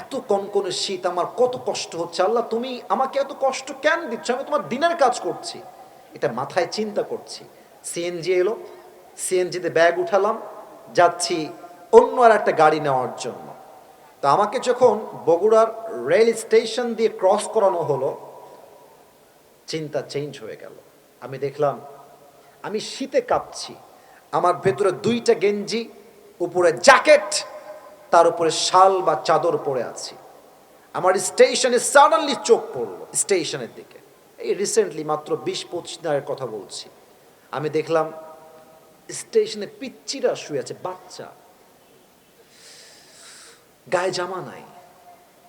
এত কনকনে শীত, আমার কত কষ্ট হচ্ছে। আল্লাহ, তুমি আমাকে এত কষ্ট কেন দিচ্ছ? আমি তোমার দিনের কাজ করছি। এটা মাথায় চিন্তা করছি। সিএনজি এলো। সিএনজিতে ব্যাগ উঠালাম। যাচ্ছি অন্য আর একটা গাড়ি নেওয়ার জন্য। তো আমাকে যখন বগুড়ার রেল স্টেশন দিয়ে ক্রস করানো হলো, চিন্তা চেঞ্জ হয়ে গেল। আমি দেখলাম, আমি শীতে কাঁপছি। আমার ভেতরে দুইটা গেঞ্জি, উপরে জ্যাকেট তার উপরে শাল বা চাদর পরে আছি। আমার স্টেশনে সাডেনলি চোখ পড়ল, স্টেশনের দিকে। এই রিসেন্টলি মাত্র বিশ পঁচিশ দিনের কথা বলছি। আমি দেখলাম স্টেশনে পিচ্চিরা শুয়ে আছে, বাচ্চা। গায়ে জামা নাই।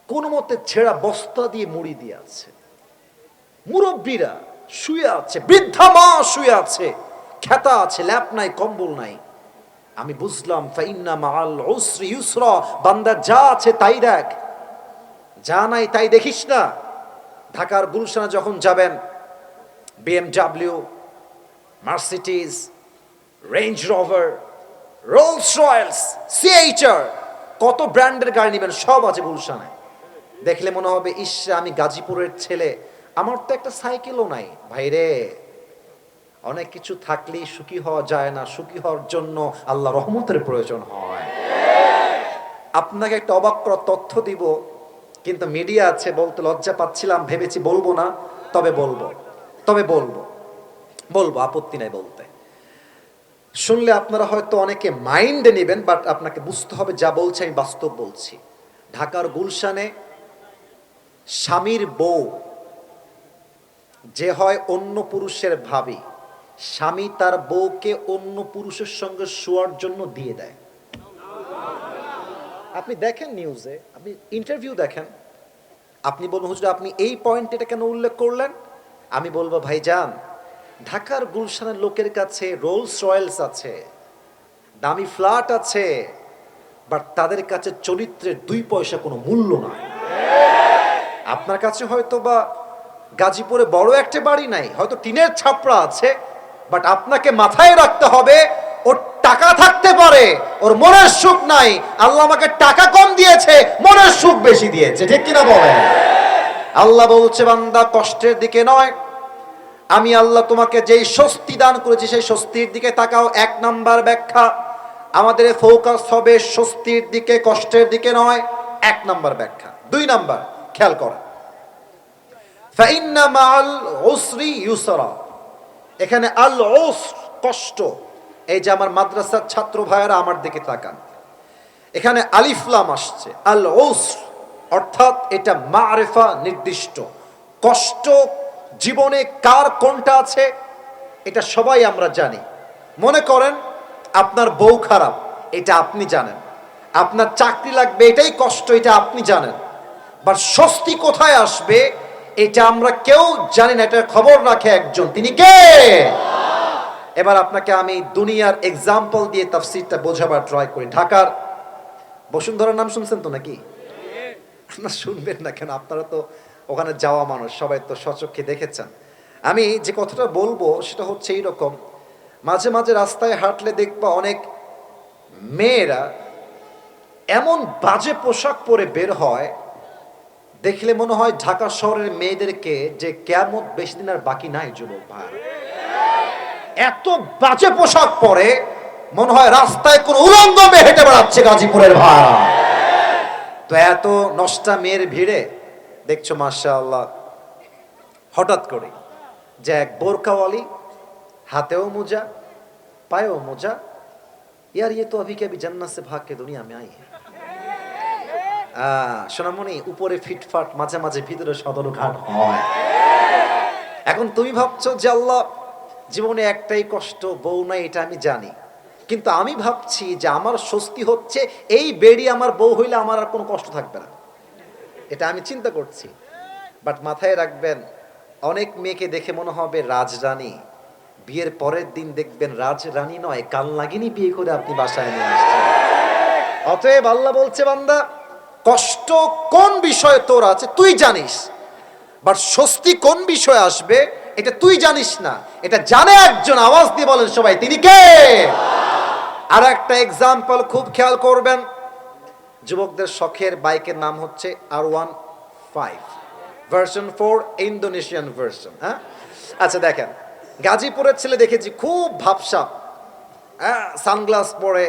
কোনো মতে ছেঁড়া বস্তা দিয়ে মুড়ি দিয়ে আছে। মুরব্বীরা শুয়ে আছে, বৃদ্ধা মা শুয়ে আছে। খেতা আছে, ল্যাপ নাই, কম্বল নাই। আমি বুঝলাম, ফাইন্না মাল উসরি ইউসরা, বান্দা যা আছে তাই দেখ। যা নাই তাই দেখিস না। ঢাকার গুলশানে যখন যাবেন, BMW Mercedes Range Rover, Rolls Royce, CHR, কত ব্র্যান্ডের গাড়ি নেবেন, সব আছে গুলশানে। দেখলে মনে হবে, ইস, আমি গাজীপুরের ছেলে। আমার তো একটা সাইকেলও নাই। ভাইরে অনেক কিছু থাকলেই সুখী হওয়া যায় না। সুখী হওয়ার জন্য আল্লাহ রহমতের প্রয়োজন হয়। আপনাকে একটা অবাক করার তথ্য দিব, কিন্তু মিডিয়া আছে, বলতে লজ্জা পাচ্ছিলাম, ভেবেছি বলব না, তবে বলব। তবে বলব। বলব, আপত্তি নাই বলতে। শুনলে আপনারা হয়তো অনেকে মাইন্ডে নেবেন বাট আপনাকে বুঝতে হবে যা বলছে, আমি বাস্তব বলছি। ঢাকার গুলশানে স্বামীর বউ, যে হয় অন্য পুরুষের ভাবি। স্বামী তার বউকে অন্য পুরুষের সঙ্গে শোয়ার জন্য দিয়ে দেয়। আপনি দেখেন নিউজে আপনি ইন্টারভিউ দেখেন। আপনি বলুন, হুজুর, আপনি এই পয়েন্ট এটা কেন উল্লেখ করলেন? আমি বলব, ভাইজান, ঢাকার গুলশানের লোকের কাছে রোলস রয়েলস আছে, দামি ফ্ল্যাট আছে বাট তাদের কাছে চরিত্রের দুই পয়সা কোনো মূল্য নাই। আপনার কাছে হয়তো বা গাজীপুরে বড় একটা বাড়ি নাই, হয়তো টিনের ছাপড়া আছে বাট আপনাকে মাথায় রাখতে হবে, ওর টাকা থাকতে পারে, ওর মনের সুখ নাই। আল্লাহ আমাকে টাকা কম দিয়েছে, মনের সুখ বেশি দিয়েছে। ঠিক কিনা বলেন? আল্লাহ বলছে, বান্দা, কষ্টের দিকে নয়। আমি আল্লাহ তোমাকে যেই স্বস্তি দান করেছি, সেই স্বস্তির দিকে তাকাও। এক নাম্বার ব্যাখ্যা, আমাদের ফোকাস হবে স্বস্তির দিকে, কষ্টের দিকে নয়। এক নাম্বার ব্যাখ্যা। দুই নাম্বার, খেয়াল করা এখানে আল ওস কষ্ট। এই যে আমার মাদ্রাসার ছাত্র ভাইয়েরা আমার দিকে তাকান। এখানে আলিফলাম আসছে। আল ওস অর্থাৎ এটা মারেফা নির্দিষ্ট। কষ্ট জীবনে কার কোনটা আছে, এটা সবাই আমরা জানি। মনে করেন, আপনার বউ খারাপ, এটা আপনি জানেন। আপনার চাকরি লাগবে, এটাই কষ্ট, এটা আপনি জানেন। বা স্বস্তি কোথায় আসবে এটা আমরা কেউ জানি না, এটার খবর রাখে একজন। তিনি কে? এবার আপনাকে আমি দুনিয়ার এক্সাম্পল দিয়ে তাফসিরটা বোঝাবার ট্রাই করি। ঢাকার বসুন্ধরার নাম শুনছেন তো নাকি? আপনার শুনবেন না কেন? আপনারা তো ওখানে যাওয়া মানুষ, সবাই তো সচক্ষে দেখেছেন। আমি যে কথাটা বলব সেটা হচ্ছে এইরকম, মাঝে মাঝে রাস্তায় হাঁটলে দেখবা অনেক মেয়েরা এমন বাজে পোশাক পরে বের হয় দেখলে মনে হয় ঢাকা শহরের মেয়েদেরকে যে কেমন বেশি দিন আর বাকি নাই, যুবক ভাই এত বাজে পোশাক পরে মনে হয় রাস্তায় কোন উলঙ্গ মেয়ে হেঁটে বেড়াচ্ছে গাজীপুরের ভাড়া তো এত নষ্টা মেয়ের ভিড়ে দেখছ মার্শাল হঠাৎ করে যে এক বোরকাওয়ালি হাতেও মোজা, পায়েও মোজা, ইয়ার ইয়ে তো অভিকে জান্নাসে ভাগকে দুনিয়া আমি আই হ্যাঁ সোনামণি উপরে ফিটফাট মাঝে মাঝে ভিতরে সদর ঘাট হয়। এখন তুমি ভাবছ যে আল্লাহ জীবনে একটাই কষ্ট বউ নাই এটা আমি জানি। কিন্তু আমি ভাবছি যে আমার স্বস্তি হচ্ছে এই বেড়ি আমার বউ হইলে আমার আর কোনো কষ্ট থাকবে না। এটা আমি চিন্তা করছি। বাট মাথায় রাখবেন অনেক মেয়েকে দেখে মনে হবে রাজরানী। বিয়ের পরের দিন দেখবেন রাজরানী নয় কাল লাগিনি বিয়ে করে আপনি বাসায় নিয়ে আসছেন। অতএব আল্লাহ বলছে বান্দা কষ্ট কোন বিষয়ে তোর আছে? তুই জানিস। বাট স্বস্তি কোন বিষয়ে আসবে? এটা তুই জানিস না। এটা জানে একজন, আওয়াজ দিয়ে বলেন সবাই, তিনি কে? আর একটা এক্সাম্পল খুব খেয়াল করবেন। যুবকদের শখের বাইকের নাম হচ্ছে R one five version four Indonesian version হ্যাঁ? আচ্ছা দেখেন, গাজীপুরের ছেলে দেখেছি, খুব ভাবসাপ হ্যাঁ সানগ্লাস পরে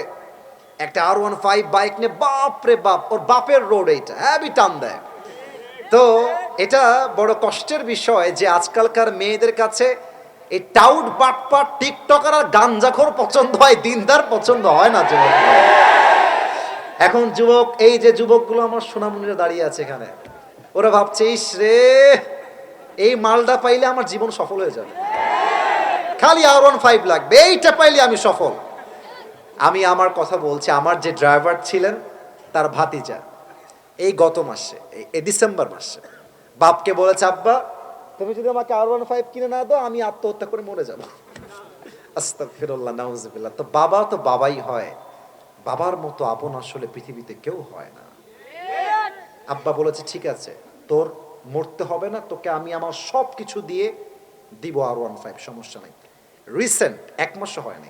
একটা আর ওয়ান ফাইভ বাইক নিয়ে বাপ রে বাপ, ওর বাপের রোড এইটা হ্যাভি টান দেয়। তো এটা বড় কষ্টের বিষয় যে আজকালকার মেয়েদের কাছে এই টাউট বাটপাট টিকটকার আর গাঞ্জাখোর পছন্দ হয়, দিনদার পছন্দ হয় না যুবক। এখন যুবক, এই যে যুবকগুলো আমার সোনামণিরা দাঁড়িয়ে আছে এখানে, ওরা ভাবছে, ইস রে, এই মালটা পাইলে আমার জীবন সফল হয়ে যাবে। খালি আর ওয়ান ফাইভ লাগবে, এইটা পাইলে আমি সফল। আমি আমার কথা বলছি, আমার যে ড্রাইভার ছিলেন, তার ভাতিজা, এই গত মাসে, এই- ডিসেম্বর মাসে। বাপকে বলেছে, আব্বা, তুমি যদি আমাকে আর ওয়ান ফাইভ কিনে না দাও, আমি আত্মহত্যা করে মরে যাব। আস্তাগফিরুল্লাহ, নাউজুবিল্লাহ। তো বাবা তো বাবাই হয়। বাবার মতো আপন আসলে পৃথিবীতে কেউ হয় না। আব্বা বলেছে, ঠিক আছে, তোর মরতে হবে না, তোকে আমি আমার সব কিছু দিয়ে দিব আর ওয়ান ফাইভ সমস্যা নাই। রিসেন্ট এক মাসও হয় নাই।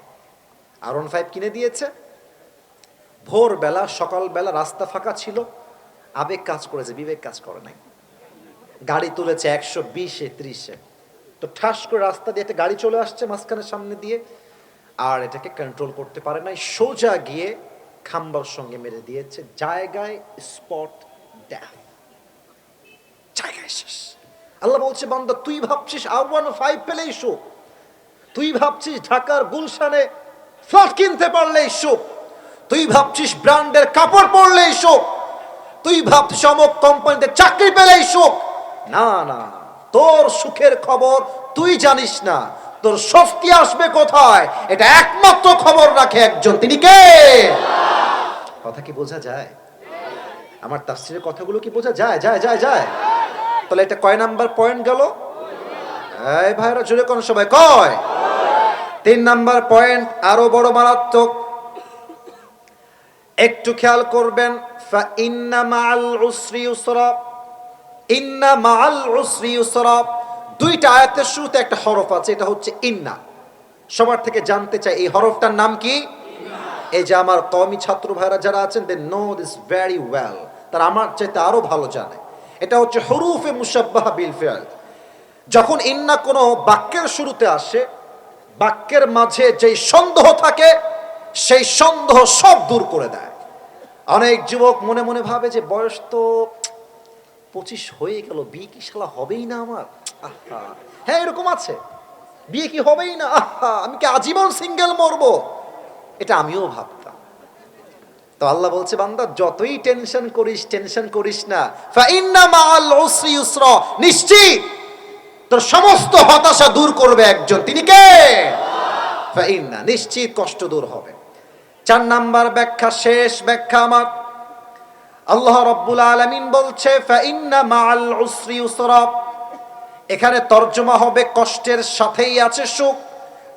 আর ওয়ান ফাইভ কিনে দিয়েছে। ভোরবেলা, সকালবেলা রাস্তা ফাঁকা ছিল। আবেগ কাজ করেছে, বিবেক কাজ করে নাই। গাড়ি তুলেছে একশো বিশে, ত্রিশে। তো ঠাস করে রাস্তা দিয়ে একটা গাড়ি চলে আসছে মাঝখানের সামনে দিয়ে। আর এটাকে কন্ট্রোল করতে পারে নাই। সোজা গিয়ে খাম্বার সঙ্গে মেরে দিয়েছে। জায়গায় স্পট জায়গায় শেষ। আল্লাহ বলছে, বান্দা, তুই ভাবছিস আর ওয়ান ফাইভ পেলেই সুখ তুই ভাবছিস ঢাকার গুলশানে ফ্ল্যাট কিনতে পারলেই সুখ তুই ভাবছিস ব্র্যান্ডের কাপড় পরলেই সুখ তুই ভাবছিস অমুক কোম্পানিতে চাকরি পেলেই সুখ না না, তোর সুখের খবর তুই জানিস না। তোর স্বস্তি আসবে কোথায়? এটা একমাত্র খবর রাখে একজন। তিনি কে? কথা কি বোঝা যায়? আমার তাফসিরের কথাগুলো কি বোঝা যায়? যায় যায় যায়। তাহলে এটা কয় নাম্বার পয়েন্ট গেল? ভাইরা জুড়ে কোন সবাই কয়? তিন নাম্বার পয়েন্ট আরও বড় মারাত্মক। একটু খেয়াল করবেন দুইটা আয়াতের শুরুতে একটা হরফ আছে এটা হচ্ছে ইন্না। সবার থেকে জানতে চাই এই হরফটার নাম কি? এই যে আমার কওমি ছাত্র ভাইরা যারা আছেন they know this very well তারা আমার চাইতে আরও ভালো জানে। এটা হচ্ছে হরুফে মুসাব্বাহ বিল ফিআল। যখন ইন্না কোনো বাক্যের শুরুতে আসে বাক্যের মাঝে যেই সন্দেহ থাকে, সেই সন্দেহ সব দূর করে দেয়। অনেক যুবক মনে মনে ভাবে যে বয়স তো পঁচিশ হয়ে গেল, বিয়ে কি শালা হবেই না আমার? আহা। হ্যাঁ এরকম আছে। বিয়ে কি হবেই না? আহা, আমি কি আজীবন সিঙ্গেল মরবো? এটা আমিও ভাবতাম। তো আল্লাহ বলছে, বান্দা, যতই টেনশন করিস টেনশন করিস না। নিশ্চিত তোর সমস্ত হতাশা দূর করবে একজন। তিনি কে? ফাইন্না নিশ্চিত কষ্ট দূর হবে। চার নাম্বার ব্যাখ্যা, শেষ ব্যাখ্যা আমার। আল্লাহ রব্বুল আলামিন বলছে এখানে তর্জমা হবে কষ্টের সাথেই আছে সুখ।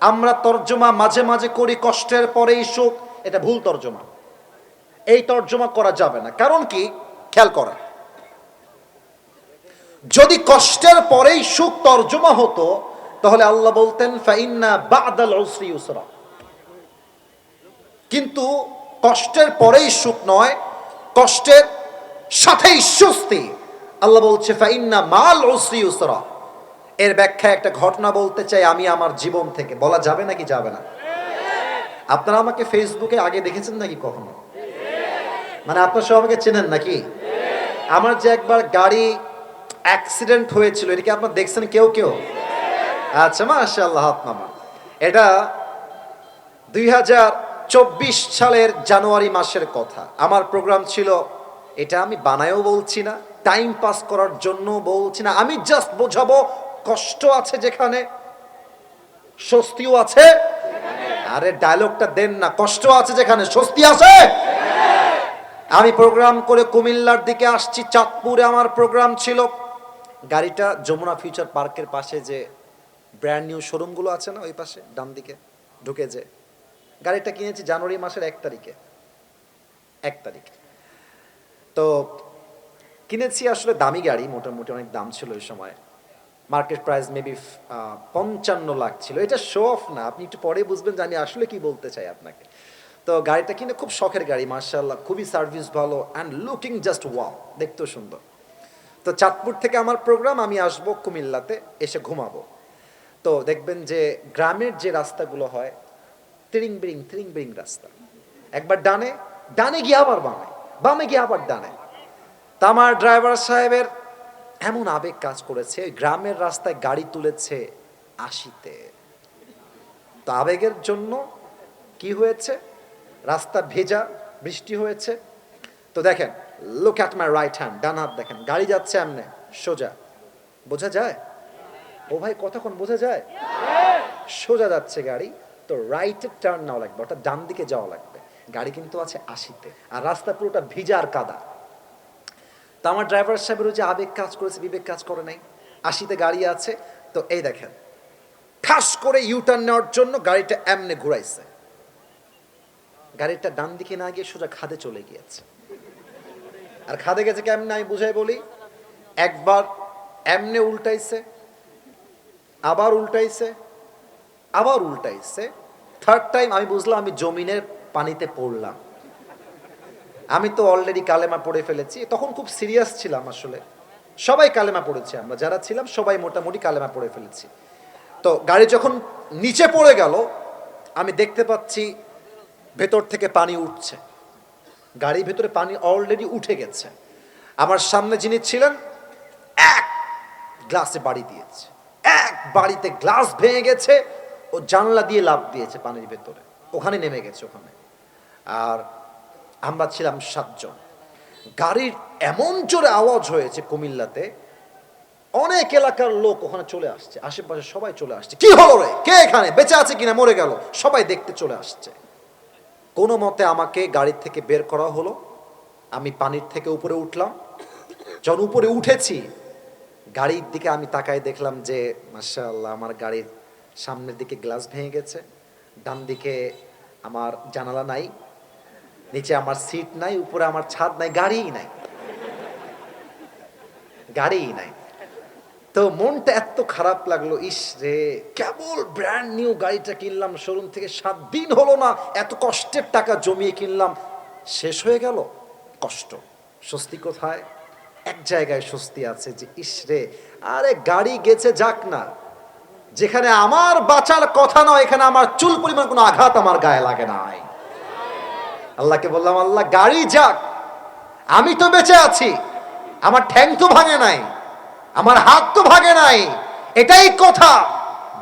আমরা তর্জমা মাঝে মাঝে করি, কষ্টের পরেই সুখ। এটা ভুল তর্জমা। এই তর্জমা করা যাবে না। কারণ কি? খেয়াল করা যদি কষ্টের পরেই সুখ তর্জমা হতো, তাহলে আল্লাহ বলতেন, ফাইন্না বাদাল উসরি কিন্তু কষ্টের পরেই সুখ নয়, কষ্টের সাথেই স্বস্তি। আল্লাহ বলছে, ফাইন্না মাল উসরি উসরা এর ব্যাখ্যা একটা ঘটনা বলতে চাই আমি আমার জীবন থেকে। বলা যাবে নাকি যাবে না? আপনারা আমাকে ফেসবুকে আগে দেখেছেন নাকি কখনো? মানে আপনার সব আমাকে চেনেন নাকি? আমার যে একবার গাড়ি অ্যাক্সিডেন্ট হয়েছিল, এটা কি আপনার দেখছেন কেউ কেউ? আচ্ছা মাশাআল্লাহ, হাত নামা এটা দুই হাজার চব্বিশ সালের জানুয়ারি মাসের কথা। আমার প্রোগ্রাম ছিল, এটা আমি বানায়ও বলছি না টাইম পাস করার জন্য বলছি না, আমি জাস্ট বোঝাবো, কষ্ট আছে যেখানে, স্বস্তিও আছে। আরে ডায়লগটা দেন না, কষ্ট আছে যেখানে, স্বস্তি আছে। আমি প্রোগ্রাম করে কুমিল্লার দিকে আসছি, চাঁদপুরে আমার প্রোগ্রাম ছিল। গাড়িটা যমুনা ফিউচার পার্কের পাশে যে ব্র্যান্ড নিউ শোরুমগুলো আছে না, ওই পাশে, ডান দিকে ঢুকে যে গাড়িটা কিনেছি জানুয়ারি মাসের এক তারিখে। এক তারিখ। তো কিনেছি আসলে দামি গাড়ি, মোটামুটি অনেক দাম ছিল ওই সময়। মার্কেট প্রাইস মেবি পঞ্চান্ন লাখ ছিল। এটা শো অফ না, আপনি একটু পরে বুঝবেন জানি আসলে কি বলতে চাই আপনাকে। তো গাড়িটা কিনে খুব শখের গাড়ি মার্শাল্লাহ খুবই সার্ভিস ভালো অ্যান্ড লুকিং জাস্ট ওয়াও দেখতেও সুন্দর। তো চাঁদপুর থেকে আমার প্রোগ্রাম আমি আসব কুমিল্লাতে, এসে ঘুমাবো। তো দেখবেন যে গ্রামের যে রাস্তাগুলো হয়, তিরিং বিরিং তিরিং বিরিং রাস্তা। একবার ডানে ডানে গিয়ে আবার বামে বামে গিয়ে আবার ডানে। তা আমার ড্রাইভার সাহেবের এমন আবেগ কাজ করেছে গ্রামের রাস্তায় গাড়ি তুলেছে আশিতে। তো আবেগের জন্য কি হয়েছে? রাস্তা ভেজা, বৃষ্টি হয়েছে। তো দেখেন look at my right hand ডান হাত দেখেন। গাড়ি যাচ্ছে এমনে সোজা। বোঝা যায়? ও ভাই, কতক্ষণ বোঝা যায়? সোজা যাচ্ছে গাড়ি। তো রাইটে টার্ন নেওয়া লাগবে, অর্থাৎ ডান দিকে যাওয়া লাগবে। গাড়ি কিন্তু আছে আশিতে। আর রাস্তা পুরোটা ভিজা আর কাদা। তো আমার ড্রাইভার সাহেবের যে আবেগ কাজ করেছে, বিবেক কাজ করে নাই। আশিতে গাড়ি আছে। তো এই দেখেন। ঠাস করে ইউটার্ন নেওয়ার জন্য গাড়িটা এমনে ঘুরাইছে। গাড়িটা ডান দিকে না গিয়ে সোজা খাদে চলে গিয়েছে। আর খাদে গেছে কেমনে আমি বুঝাই বলি? একবার এমনে উল্টাইছে, আবার উল্টাইছে আবার উল্টাইছে। থার্ড টাইম আমি বুঝলাম আমি জমিনের পানিতে পড়লাম। আমি তো অলরেডি কালেমা পড়ে ফেলেছি, তখন খুব সিরিয়াস ছিলাম আসলে। সবাই কালেমা পড়েছি আমরা, যারা ছিলাম সবাই মোটামুটি কালেমা পড়ে ফেলেছি। তো গাড়ি যখন নিচে পড়ে গেল, আমি দেখতে পাচ্ছি ভেতর থেকে পানি উঠছে। গাড়ির ভেতরে পানি অলরেডি উঠে গেছে। আমার সামনে যিনি ছিলেন, এক গ্লাসে বাড়ি দিয়েছে। এক বাড়িতে গ্লাস ভেঙে গেছে, ও জানলা দিয়ে লাভ দিয়েছে পানির ভেতরে। ওখানে নেমে গেছে ওখানে। আর আমরা ছিলাম সাতজন। গাড়ির এমন জোরে আওয়াজ হয়েছে কুমিল্লাতে, অনেক এলাকার লোক ওখানে চলে আসছে। আশেপাশে সবাই চলে আসছে। কি হলো রে? কে এখানে? বেঁচে আছে কিনা? মরে গেল। সবাই দেখতে চলে আসছে। কোনো মতে আমাকে গাড়ির থেকে বের করা হলো। আমি পানির থেকে উপরে উঠলাম। যখন উপরে উঠেছি, গাড়ির দিকে আমি তাকাই দেখলাম যে, মাশাআল্লাহ, আমার গাড়ির সামনের দিকে গ্লাস ভেঙে গেছে। ডান দিকে আমার জানালা নাই, নিচে আমার সিট নাই, উপরে আমার ছাদ নাই, গাড়িই নাই। গাড়িই নাই। তো মনটা এত খারাপ লাগল, ইস রে, কেবল ব্র্যান্ড নিউ গাড়িটা কিনলাম শোরুম থেকে সাত দিন হলো না, এত কষ্টের টাকা জমিয়ে কিনলাম, শেষ হয়ে গেল, কষ্ট। স্বস্তি কোথায়? এক জায়গায় স্বস্তি আছে যে, ইস রে, আরে গাড়ি গেছে যাক না, যেখানে আমার বাঁচার কথা নয়, এখানে আমার চুল পরিমাণ কোনো আঘাত আমার গায়ে লাগে নাই। আল্লাহকে বললাম, আল্লাহ, গাড়ি যাক, আমি তো বেঁচে আছি, আমার ঠ্যাং তো ভাঙে নাই। আমার হাত তো ভাগে নাই। এটাই কথা।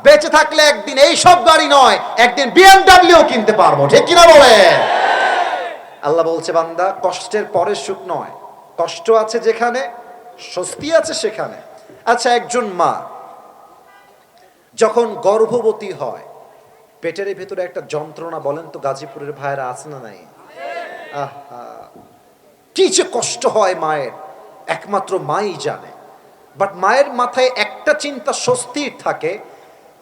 বেঁচে থাকলে একদিন এই সব গাড়ি নয়, একদিন বিএমডাব্লিউ কিনতে পারব। ঠিক কিনা বলে? আল্লাহ বলছে, বান্দা, কষ্টের পরে সুখ নয়। কষ্ট আছে যেখানে, স্বস্তি আছে সেখানে। আচ্ছা একজন মা, যখন গর্ভবতী হয়, পেটের ভেতরে একটা যন্ত্রণা, বলেন তো গাজীপুরের ভাইয়েরা, আছে না নাই? আহা! কি যে কষ্ট হয় মায়ের। একমাত্র মাই জানে। বাট মায়ের মাথায় একটা চিন্তা স্বস্তির থাকে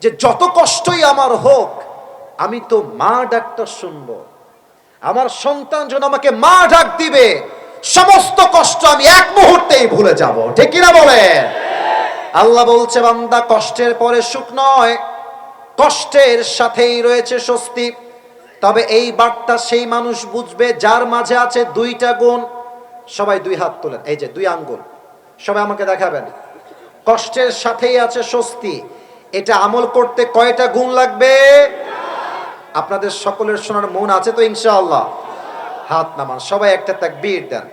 যে যত কষ্টই আমার হোক, আমি তো মা ডাকটা শুনব। আমার সন্তান যেন আমাকে মা ডাক দিবে, সমস্ত কষ্ট আমি এক মুহূর্তেই ভুলে যাব। ঠিক কিনা বলে আল্লাহ বলছে, বান্দা, কষ্টের পরে সুখ নয়, কষ্টের সাথেই রয়েছে স্বস্তি। তবে এই বার্তা সেই মানুষ বুঝবে, যার মাঝে আছে দুইটা গুণ। সবাই দুই হাত তোলেন, এই যে দুই আঙ্গুল। সবাই আমাকে দেখাবেন। কষ্টের সাথেই আছে স্বস্তি। এটা আমল করতে কয়টা গুণ লাগবে? আপনাদের সকলের শোনার মন আছে তো ইনশাআল্লাহ? হাত নামান, সবাই একটা তাকবীর দেন।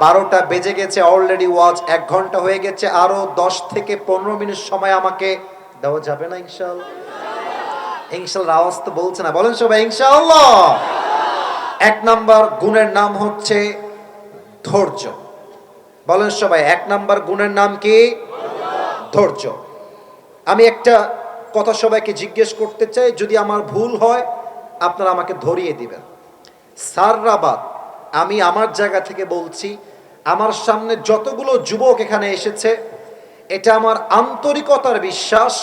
বারোটা বেজে গেছে অলরেডি ওয়াচ এক ঘণ্টা হয়ে গেছে, আরও দশ থেকে পনেরো মিনিট সময় আমাকে দেওয়া যাবে না ইনশাআল্লাহ? ইনশাল্লাহ আওয়াজ তো বলছে না। বলেন সবাই, ইনশাআল্লাহ! এক নাম্বার গুণের নাম হচ্ছে ধৈর্য। বলেন সবাই, এক নাম্বার গুণের নাম কি? ধৈর্য। আমি একটা কথা সবাইকে জিজ্ঞেস করতে চাই, যদি আমার ভুল হয়, আপনারা আমাকে ধরিয়ে দিবেন। সাররাবাদ আমি আমার জায়গা থেকে বলছি, আমার সামনে যতগুলো যুবক এখানে এসেছে, এটা আমার আন্তরিকতার বিশ্বাস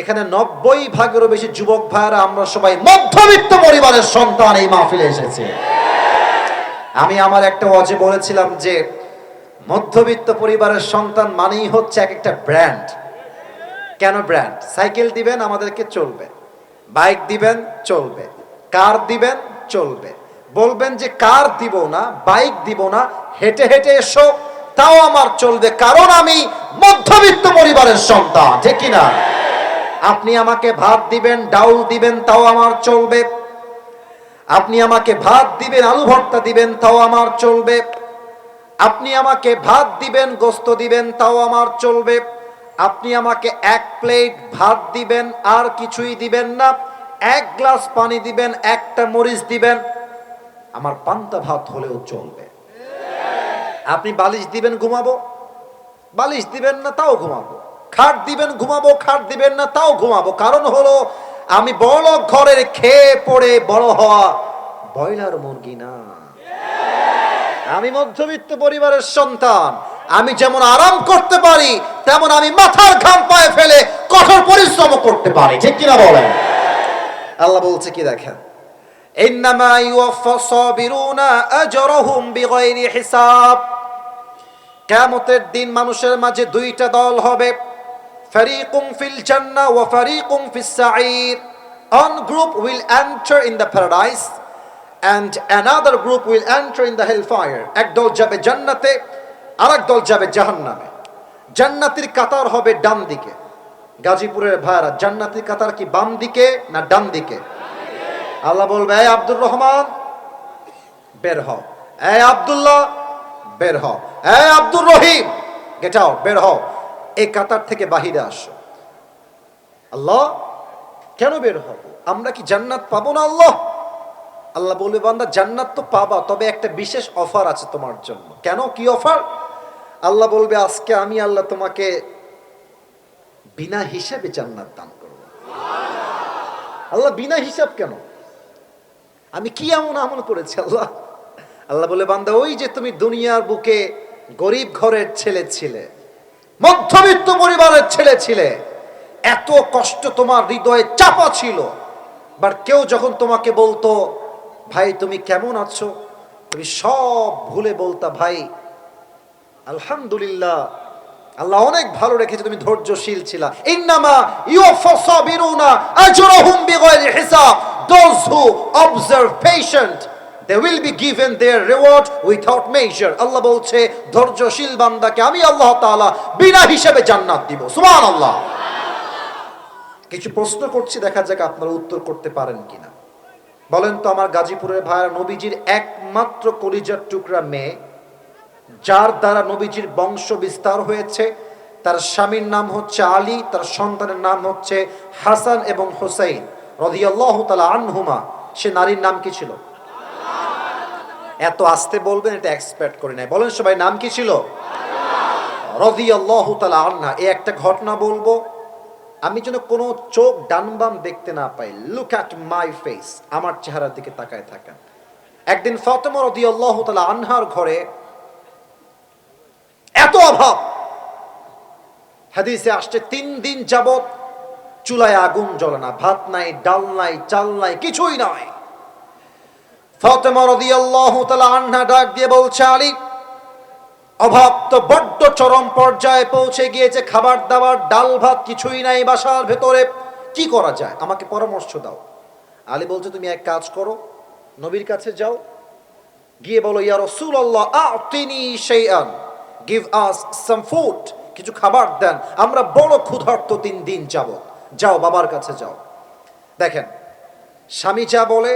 এখানে নব্বই ভাগেরও বেশি যুবক ভাইয়েরা, আমরা সবাই মধ্যবিত্ত পরিবারের সন্তান এই মাহফিলে এসেছে। আমি আমার একটা অজে বলেছিলাম যে, মধ্যবিত্ত পরিবারের সন্তান মানেই হচ্ছে এক একটা ব্র্যান্ড কেন ব্র্যান্ড সাইকেল দিবেন, আমাদেরকে চলবে। বাইক দিবেন, চলবে। কার দিবেন, চলবে। বলবেন যে, কার দিব না, বাইক দিব না, হেঁটে হেঁটে এসো, তাও আমার চলবে, কারণ আমি মধ্যবিত্ত পরিবারের সন্তান, ঠিক কিনা? আপনি আমাকে ভাত দিবেন, ডাউল দিবেন, তাও আমার চলবে। আপনি আমাকে ভাত দিবেন, আলু ভর্তা দিবেন, তাও আমার চলবে। আপনি আমাকে ভাত দিবেন, গোস্ত দিবেন, তাও আমার চলবে। আপনি আমাকে এক প্লেট ভাত দিবেন, আর কিছুই দিবেন না। এক গ্লাস পানি দিবেন, একটা মরিচ দিবেন। আমার পান্তা ভাত হলেও চলবে। আপনি বালিশ দিবেন, ঘুমাবো। বালিশ দিবেন না, তাও ঘুমাবো। খাট দিবেন, ঘুমাবো, খাট দিবেন না, তাও ঘুমাবো। কারণ হলো, আমি বড় ঘরের খেয়ে পড়ে বড় হওয়া ব্রয়লার মুরগি না। আমি মধ্যবিত্ত পরিবারের সন্তান। আমি যেমন আরাম করতে পারি, তেমন আমি মাথার ঘাম পায়ে ফেলে কঠোর পরিশ্রম করতে পারি। ঠিক কিনা বলেন? আল্লাহ বলছে কি দেখেন? ইন্নামা ইউওয়াফাস সাবিরুনা আজরাহুম বিগাইরি হিসাব। কিয়ামতের দিন মানুষের মাঝে দুইটা দল হবে। ফারিকুম ফিল জান্নাহ ওয়া ফারিকুম ফিস সাঈর। One group will enter in the paradise and another group will enter in the hellfire. এক দল যাবে জান্নাতে, আরেক দল যাবে জাহান্নামে। জান্নাতের কাতার হবে ডান দিকে। গাজীপুরের ভাইরা জান্নাতের কাতার কি বাম দিকে না ডান দিকে? আল্লাহ বলবে, এই আব্দুর রহমান, বের হও। এই আব্দুল্লাহ, বের হও। এই আব্দুর রহিম গেট আউট বের হও। এই কাতার থেকে বাহিরে আসো। আল্লাহ, কেন বের হব? আমরা কি জান্নাত পাবো না আল্লাহ? আল্লাহ বলবে, বান্দা, জান্নাত তো পাবা, তবে একটা বিশেষ অফার আছে তোমার জন্য। কেন? কি অফার? আল্লাহ বলবে, আজকে আমি আল্লাহ তোমাকে বিনা হিসাবে জান্নাত দান করব। আল্লাহ, বিনা হিসাব কেন? আমি কি এমন আমল করেছি আল্লাহ? আল্লাহ বলে বান্দা, ওই যে তুমি দুনিয়ার বুকে গরিব ঘরের ছেলে ছিলে মধ্যবিত্ত পরিবারের ছেলে ছিলে, এত কষ্ট তোমার হৃদয়ে চাপা ছিল। বাট কেউ যখন তোমাকে বলতো, ভাই, তুমি কেমন আছো? তুমি সব ভুলে বলতা, ভাই, আলহামদুলিল্লাহ, আল্লাহ অনেক ভালো রেখেছে, তুমি ধৈর্যশীল ছিলা। ইন্নামা ইউফাসাবিরুনা আজরুহুম বিগাইরি হিসাব। Those who observe patient they will be given their reward without measure. আল্লাহ বলছে, ধৈর্যশীল বান্দাকে আমি আল্লাহ তাআলা বিনা হিসাবে জান্নাত দিব। সুবহানাল্লাহ। কিছু প্রশ্ন করছি, দেখা যাক আপনারা উত্তর করতে পারেন কিনা। বলেন তো, আমার গাজীপুরের ভাইরা নবীজির একমাত্র কলিজার টুকরা মেয়ে, যার দ্বারা নবীজির বংশ বিস্তার হয়েছে, তার স্বামীর নাম হচ্ছে আলী, তার সন্তানের নাম হচ্ছে হাসান এবং হোসাইন। রদিয়াল্লাহ তালা আনহুমা, সে নারীর নাম কি ছিল? এত আসতে বলবেন, এটা এক্সপেক্ট করে নাই বলেন সবাই, নাম কি ছিল? রদিয়াল্লাহ তালা আন্না এই একটা ঘটনা বলব। আমি যেন কোনো চোখ ডানবাম দেখতে না পাই। লুক অ্যাট মাই ফেস আমার চেহারার দিকে তাকায় থাকেন। একদিন ফতেমা রদিয়াল্লাহ তালা আনহার ঘরে এত অভাব। হাদিসে আসছে, তিন দিন যাবত চুলায় আগুন জ্বলে না। ভাত নাই, ডাল নাই, চাল নাই, কিছুই নাই। ফাতেমা রাদিয়াল্লাহু তাআলা আনহা ডাক দিয়ে বলছে, আলী, অভাব তো বড্ড চরম পর্যায়ে পৌঁছে গিয়েছে, খাবার দাবার, ডাল ভাত কিছুই নাই বাসার ভেতরে। কি করা যায়? আমাকে পরামর্শ দাও। আলী বলছে, তুমি এক কাজ করো, নবীর কাছে যাও, গিয়ে বলো, ইয়া রাসূলুল্লাহ, আতিনি শাইআন, গিভ আস সাম ফুড, কিছু খাবার দেন, আমরা বড় ক্ষুধার্ত তিন দিন যাব যাও, বাবার কাছে যাও। দেখেন, স্বামী যা বলে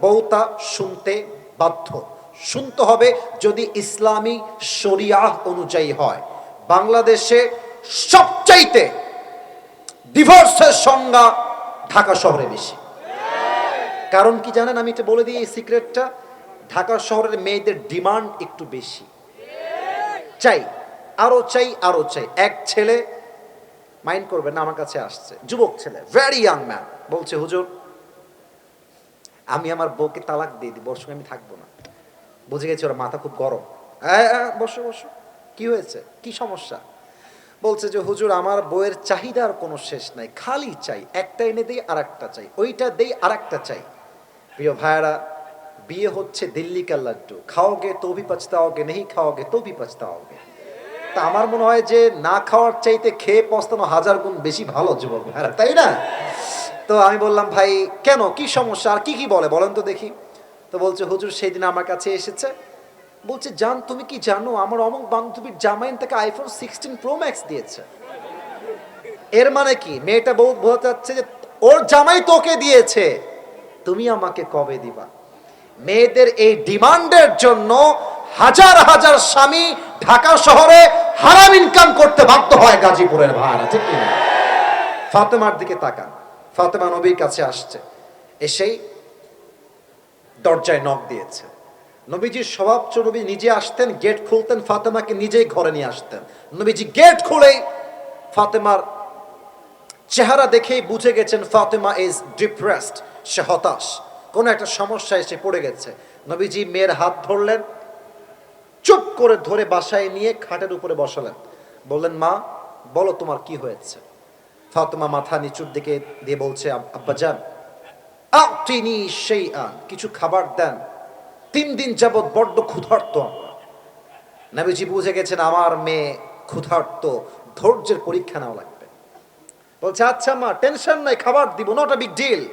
বউ তা শুনতে বাধ্য। শুনতে হবে যদি ইসলামী শরিয়াহ অনুযায়ী হয়। বাংলাদেশে সবচাইতে ডিভোর্সের সংজ্ঞা ঢাকা শহরে বেশি। কারণ কি জানেন? আমি এটা বলে দিই এই সিক্রেটটা ঢাকা শহরের মেয়েদের ডিমান্ড একটু বেশি। চাই, আরও চাই আরও চাই। এক ছেলে মাইন্ড করবে না, আমার কাছে আসছে। যুবক ছেলে ভেরি ইয়াং ম্যান বলছে, হুজুর আমি আমার বউকে তালাক দিয়ে দিই বর্ষকে আমি থাকব না। বুঝে গেছি ওর মাথা খুব গরম। বসো বসো। কি হয়েছে? কি সমস্যা? বলছে যে, হুজুর, আমার বইয়ের চাহিদার কোনো শেষ নাই। খালি চাই, একটা এনে দেই আর একটা চাই। ওইটা দেই আর একটা চাই। প্রিয় ভাইয়ারা, বিয়ে হচ্ছে দিল্লি কার লাড্ডু। খাওগে তো ভি পছতাওগে নেই খাওগে তো ভি পছতাওগে তা আমার মনে হয় যে, না খাওয়ার চাইতে খেয়ে পস্তানো হাজার গুণ বেশি ভালো, যুবক ভাইরা তাই না? তো আমি বললাম, ভাই, কেন? কি সমস্যা? আর কি কি বলে? বলেন তো দেখি। তো বলছে, হুজুর, সেই দিন আমার কাছে এসেছে। বলছে, জান, তুমি কি জানো, আমার অমুক বান্ধবীর জামাইন তাকে আইফোন সিক্সটিন প্রো ম্যাক্স দিয়েছে। এর মানে কি? মেয়েটা বহুত বোঝাতে চাচ্ছে যে, ওর জামাই তোকে দিয়েছে। তুমি আমাকে কবে দিবা? মেয়েদের এই ডিমান্ডের জন্য হাজার হাজার স্বামী ঢাকা শহরে হারাম ইনকাম করতে বাধ্য হয় গাজীপুরের ভাড়া, ঠিক কি না? ফাতেমার দিকে তাকান। ফাতেমা নবীর কাছে আসছে। এসেই দরজায় নখ দিয়েছে। নবীজির স্বভাব ছিল নিজে আসতেন, গেট খুলতেন, ফাতেমাকে নিজেই ঘরে নিয়ে আসতেন। নবীজি গেট খুলেই ফাতেমার চেহারা দেখেই বুঝে গেছেন ফাতেমা ইজ ডিপ্রেসড সে হতাশ। কোন একটা সমস্যা এসে পড়ে গেছে। নবীজি মেয়ের হাত ধরলেন, চুপ করে ধরে বাসায় নিয়ে খাটের উপরে বসালেন। বললেন, মা, বলো তোমার কি হয়েছে? ফাতেমা মাথা নিচুর দিকে দিয়ে বলছে, "আব- আব্বাজান আতিনি সেই আন কিছু খাবার দেন। তিন দিন যাবৎ বড্ড ক্ষুধার্ত আমরা। নবীজি বুঝে গেছেন আমার মেয়ে ক্ষুধার্ত, ধৈর্যের পরীক্ষা নেওয়া লাগবে। বলছে আচ্ছা মা, টেনশন নাই, খাবার দিব নট বিগ ডিল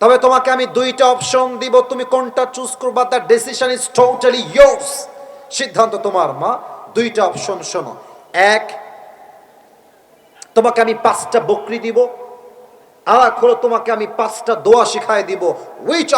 তবে তোমাকে আমি দুইটা অপশন দিব, তুমি কোনটা চুজ করবা the decision is totally yours সিদ্ধান্ত তোমার মা, দুইটা অপশন শোনো। এক তোমাকে আমি পাঁচটা বকরি দিব। আর খোলো তোমাকে আমি পাঁচটা দোয়া শিখায় দিব। উইচ